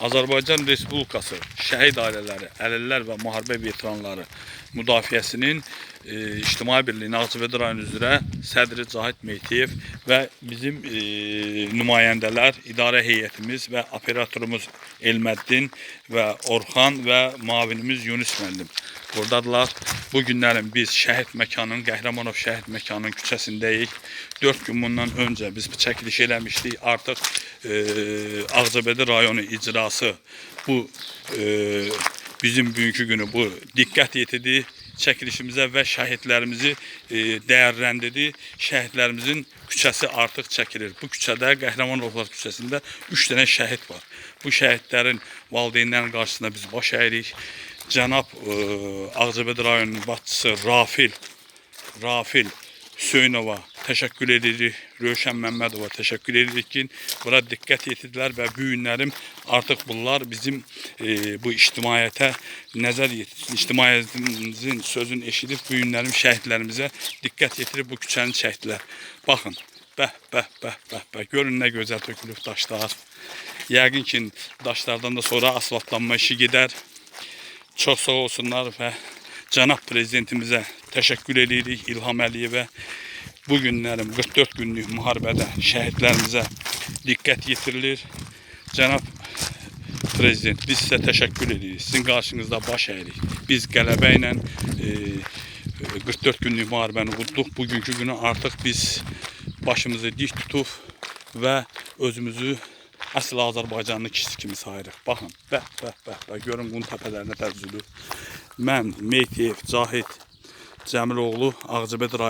Azərbaycan Respublikası şəhid ailələri, əlillər və müharibə veteranları müdafiəsinin e, İctimai Birliyi Ağcabədi rayonu üzrə sədri Cahid Meytiyev və bizim e, nümayəndələr, idarə heyətimiz və operatorumuz Elməddin və Orxan və mavinimiz Yunus müəllim buradadılar. Bu günlərin biz şəhid məkanının, Qəhrəmanov şəhid məkanının küçəsindəyik. 4 gün bundan öncə biz çəkiliş eləmişdik. Artıq e, Ağcabədi rayonu icrası bu e, bizim bugünkü günü bu diqqət yetirdi çəkilişimizə və şəhidlərimizi e, dəyərləndirdi. Şəhidlərimizin küçəsi artıq çəkilir. Bu küçədə Qəhrəmanovlar küçəsində 3 dənə şəhid var. Bu şəhidlərin valideynlərin qarşısında biz baş əyirik. Cənab e, Ağcabədi rayonunun başçısı Rafil Rafil Hüseynova təşəkkür edirik. Rövşən Məmmədova təşəkkür edirik ki, bura diqqət yetirdilər və bu günlərim artıq bunlar bizim e, bu ictimaiyyətə nəzər yetirsin. İctimaiyyətimizin sözünü eşidib bu günlərim şəhidlərimizə diqqət yetirib bu küçəni çəkdilər. Baxın, bəh, bəh, bəh, bəh, bəh. Görün nə gözəl tökülüb daşlar. Yəqin ki, daşlardan da sonra asfaltlanma işi gedər. Çox sağ olsunlar və cənab prezidentimizə təşəkkür edirik İlham Əliyevə. Bu günlərim 44 günlük müharibədə şəhidlərimizə diqqət yetirilir. Cənab prezident biz sizə təşəkkür edirik. Sizin qarşınızda baş əyirik. Biz qələbə ilə e, 44 günlük müharibəni udduq. Bugünkü günü artıq biz başımızı dik tutub və özümüzü əsl Azərbaycanlı kişisi kimi sayırıq. Baxın, bəh, bəh, bəh, bəh, görün bunun təpələrinə təvzülür. Mən Meytiyev Cahid Cəmiloğlu rayonu